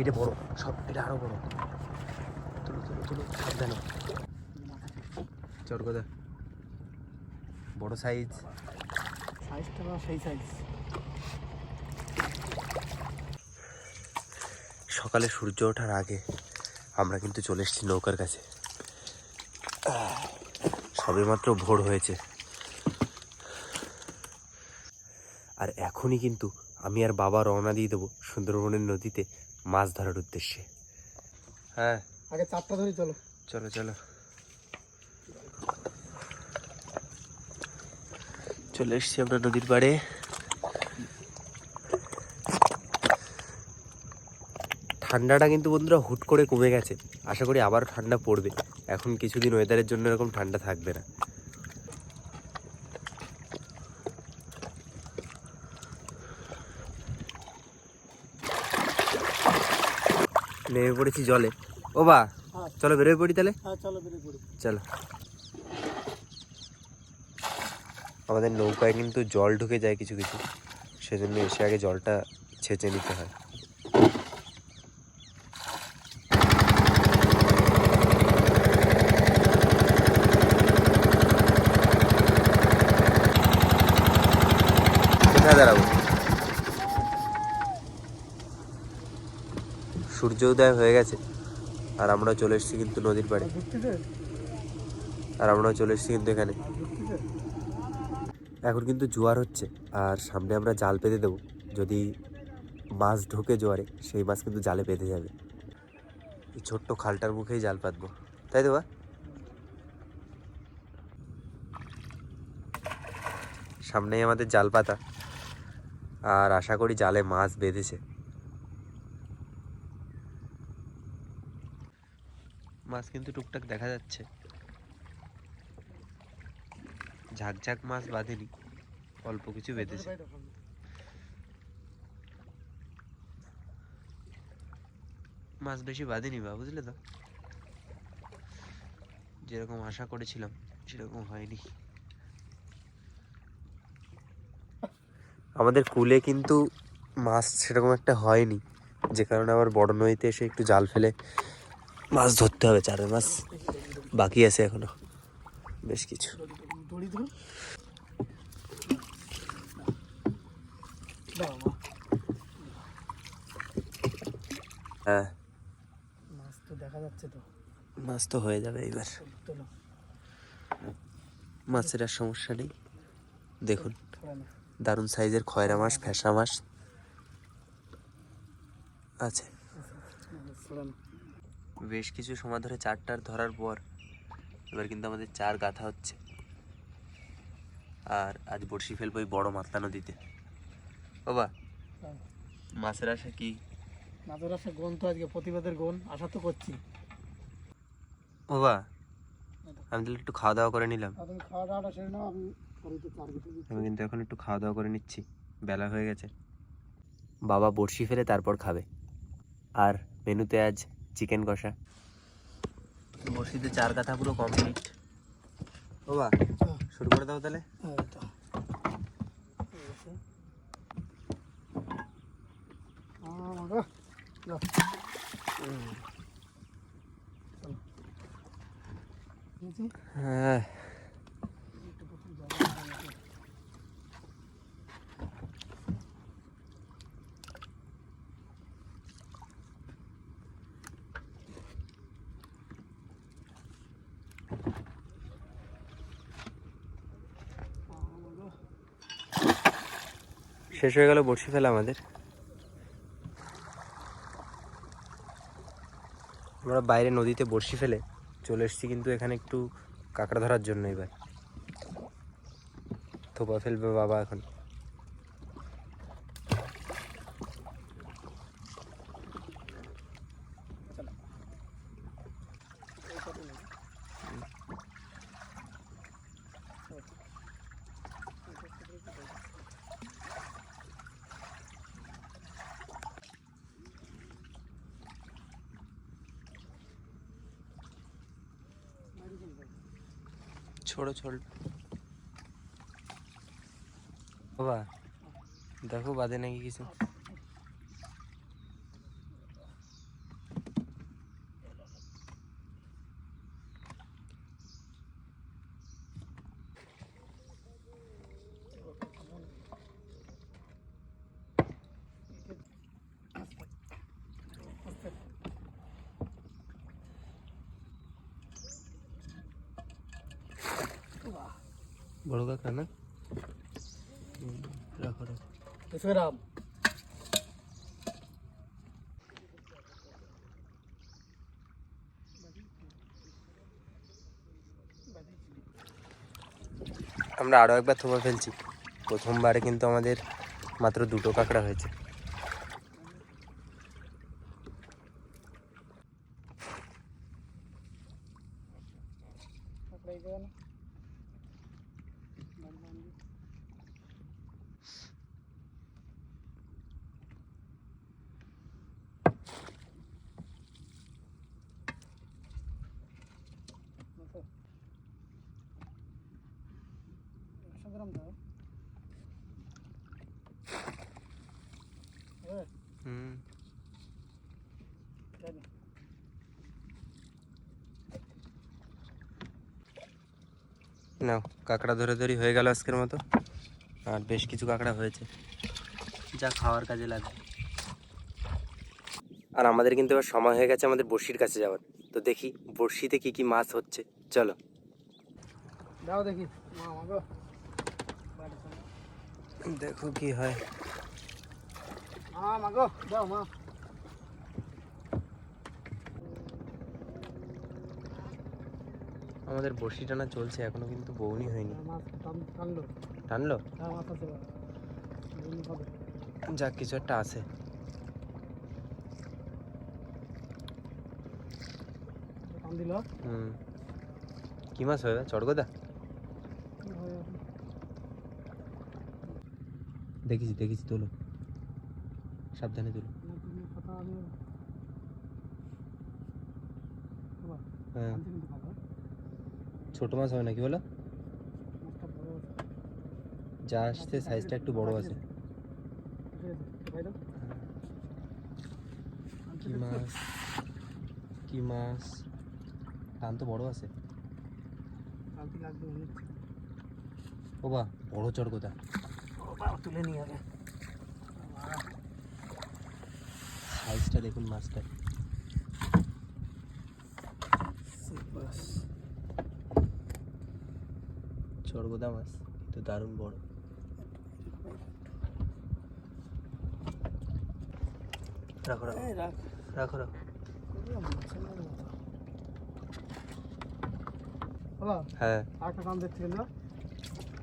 এটা বড় সব এটা আরও বড়। তুলো তুলো তুলো সাবধানে। চট কথা বড় সাইজ সাইজটা সেই সাইজ সকালে সূর্য ওঠার আগে আমরা কিন্তু চলে এসেছি নৌকার কাছে। সবেমাত্র ভোর হয়েছে। আর এখনই কিন্তু আমি আর বাবা রওনা দিয়ে দেবো সুন্দরবনের নদীতে। মাছ ধরার উদ্দেশ্যে। হ্যাঁ। আগে চারটা ধরে চলো। চলো চলো। চলে এসছি আমরা নদীর পাড়ে। ঠান্ডাটা কিন্তু বন্ধুরা হুট করে কমে গেছে। আশা করি আবার ঠান্ডা পড়বে। এখন কিছুদিন ওয়েদারের জন্য এরকম ঠান্ডা থাকবে না। নেমে পড়েছি জলে। ও বা হ্যাঁ। চলো বেরোয় পড়ি তাহলে? হ্যাঁ চলো পড়ি। চলো। আমাদের নৌকায় কিন্তু জল ঢুকে যায় কিছু কিছু সেজন্য এসে আগে জলটা ছেঁচে নিতে হয়। কোথায় দাঁড়াবো? সূর্য উদয় হয়ে গেছে। আর আমরা চলে এসেছি কিন্তু নদীর পাড়ে। আর আমরা চলে এসেছি কিন্তু এখানে। এখন কিন্তু জোয়ার হচ্ছে, আর সামনে আমরা জাল পেতে দেবো। যদি মাছ ঢোকে জোয়ারে, সেই মাছ কিন্তু জালে পেতে যাবে। এই ছোট্ট খালটার মুখেই জাল পাতবো। তাই তো বা সামনেই আমাদের জাল পাতা। আর আশা করি জালে মাছ বেঁধেছে। মাছ কিন্তু টুকটাক দেখা যাচ্ছে। ঝাঁকঝাঁক মাছ বাঁধেনি অল্প কিছু বেঁধেছে। মাছ বেশি বাঁধেনি বা বুঝলে তো? যেরকম আশা করেছিলাম সেরকম হয়নি। আমাদের কুলে কিন্তু মাছ সেরকম একটা হয়নি যে কারণে আবার বড় নদীতে এসে একটু জাল ফেলে মাছ ধরতে হবে চারের মাছ বাকি আছে এখনও। বেশ কিছু। হ্যাঁ। মাছ তো হয়ে যাবে এইবার মাছের আর সমস্যা নেই। দেখুন, দারুণ সাইজের খয়রা মাছ ফ্যাসা মাছ আছে। বেশ কিছু সময় ধরে চারটার ধরার পর এবার কিন্তু আমাদের চার গাথা হচ্ছে। আর আজ বড়শি ফেলব ওই বড় মাতলা নদীতে। বাবা। মাছের আশা কি? মাছের আশা গন তো আজকে প্রতিবাদের গন আশা তো করছি। বাবা আমি তাহলে একটু খাওয়া দাওয়া করে নিলাম। খাওয়া দাওয়াটা সেরে নাও আমি কিন্তু এখন একটু খাওয়া দাওয়া করে নিচ্ছি। বেলা হয়ে গেছে। বাবা বড়শি ফেলে তারপর খাবে। আর মেনুতে আজ চিকেন কষা। মসজিদে চার কাথা পুরো কমপ্লিট ও বা শুরু করে দাও তাহলে। হ্যাঁ, এটা। ঠিক আছে। আহ, মাগো, যাও। চলো। ঠিক আছে? হ্যাঁ একটু প্রথম জল দিয়ে নাকি? আহ, মাগো। শেষ হয়ে গেল, বড়শি ফেলা আমাদের। আমরা বাইরে নদীতে বড়শি ফেলে চলে এসেছি, কিন্তু এখানে একটু কাঁকড়া ধরার জন্য এবার। থোপা ফেলবে বাবা এখন এই কত নেই? ছোড়ো ছোড় বাবা দেখো বাদে নাকি কিছু বড় কাঁকড়া না? রাখো রাখো। রাম। আমরা আরও একবার থোপা ফেলছি। প্রথমবারে কিন্তু আমাদের মাত্র দুটো কাঁকড়া হয়েছে। একশো গ্রাম দাও হুম। নাও কাঁকড়া ধরে ধরি হয়ে গেল আজকের মতো। আর বেশ কিছু কাঁকড়া হয়েছে। যা খাওয়ার কাজে লাগবে আর আমাদের কিন্তু এবার সময় হয়ে গেছে আমাদের বড়শির কাছে যাওয়ার। তো দেখি বড়শিতে কি কি মাছ হচ্ছে? চলো। দাও দেখি। দেখো কি হয়। মাগো দাও মা। আমাদের বড়শি টানা চলছে এখনও কিন্তু বৌনি হয়নি। টান টানলো। টানলো? হ্যাঁ যাক কিছু একটা আছে। হুম। কি মাছ হবে চড়গোদা? দেখেছি দেখেছি তোলো। সাবধানে তোলো। হ্যাঁ। ছোট মাছ হবে নাকি বলো? যা আসছে সাইজটা একটু বড় আছে। দাও কি মাছ? কি মাছ? টান তো বড় আছে। ও বা বড় চড়গোদা বাবা তুলে নিয়ে আগে। সাইজটা দেখুন মাছটা। চড়গোদা মাছ কিন্তু দারুণ বড়। রাখো রাখো। রাখ। রাখো হ্যাঁ।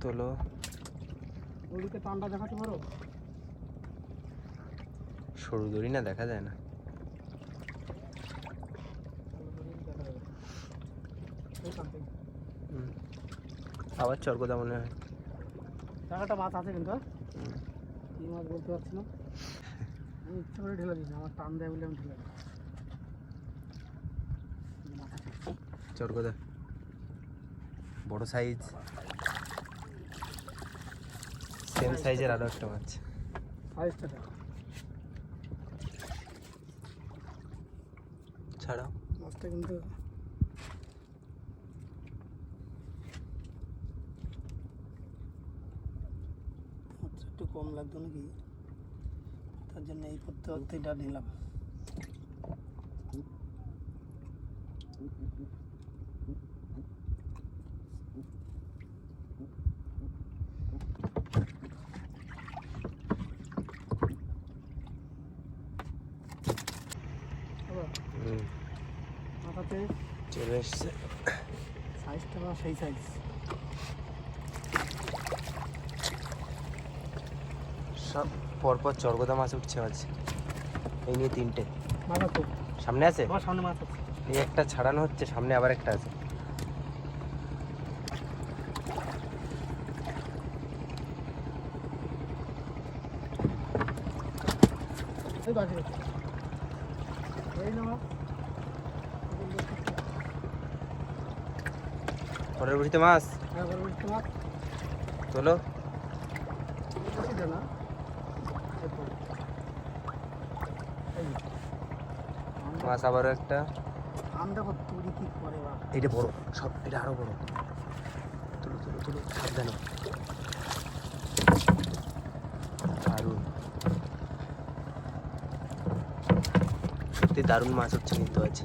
তোলো। ওদিকে টানটা দেখাতে পারো? সরু দড়ি না দেখা যায় না। আবার চড়গোদা মনে হয়। টাকাটা মাছ আছে কিন্তু হ্যাঁ? কি মাছ বলতে পারছি না? আমি ইচ্ছে করে ঢেলে দিই আমার টান দেয় বলে আমি ঢেলে দিই চড়গোদা বড় সাইজ। সেম সাইজের আরও একটা মাছ। সাইজটা দেখো। ছাড়াও। মাছটা কিন্তু একটু কম লাগতো নাকি? তার জন্য এই করতে করতে এটা নিলাম বাবা, হুম, মাথাতে চলে এসছে সাইজটা সেই সাইজ সব পরপর চড়গোদা মাছ উঠছে আজ এই নিয়ে তিনটে। সামনে আছে? সামনে মাছ আছে। এই একটা ছাড়ানো হচ্ছে সামনে আবার একটা আছে। এই বাকি এই না পরের বসিতে মাছ? হ্যাঁ তোলো মাছ। আবারও একটা। এইটা বড় সব এটা আরও বড়। তুলো তুলো তুলো সাবধানে। দারুণ। সত্যি দারুণ মাছ হচ্ছে কিন্তু আছে।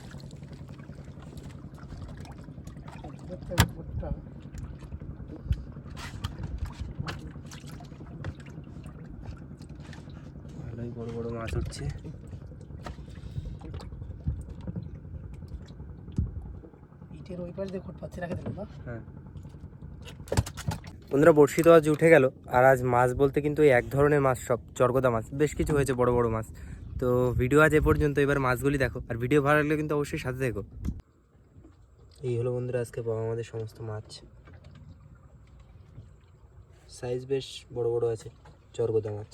উপরটা ভালোই বড় বড় মাছ উঠছে ইটের ওই পাশ দিয়ে খোট পাচ্ছে রেখে না হ্যাঁ। বন্ধুরা বড়শি তো আজ উঠে গেল। আর আজ মাছ বলতে কিন্তু এক ধরনের মাছ সব চরগদা মাছ। বেশ কিছু হয়েছে বড় বড় মাছ। তো ভিডিও আজ এ পর্যন্ত এবার মাছগুলি দেখো। আর ভিডিও ভালো লাগলে কিন্তু অবশ্যই সাথে দেখো এই হলো বন্ধুরা, আজকে পাওয়া আমাদের সমস্ত মাছ। সাইজ বেশ বড় বড় আছে, চরগোদা মাছ।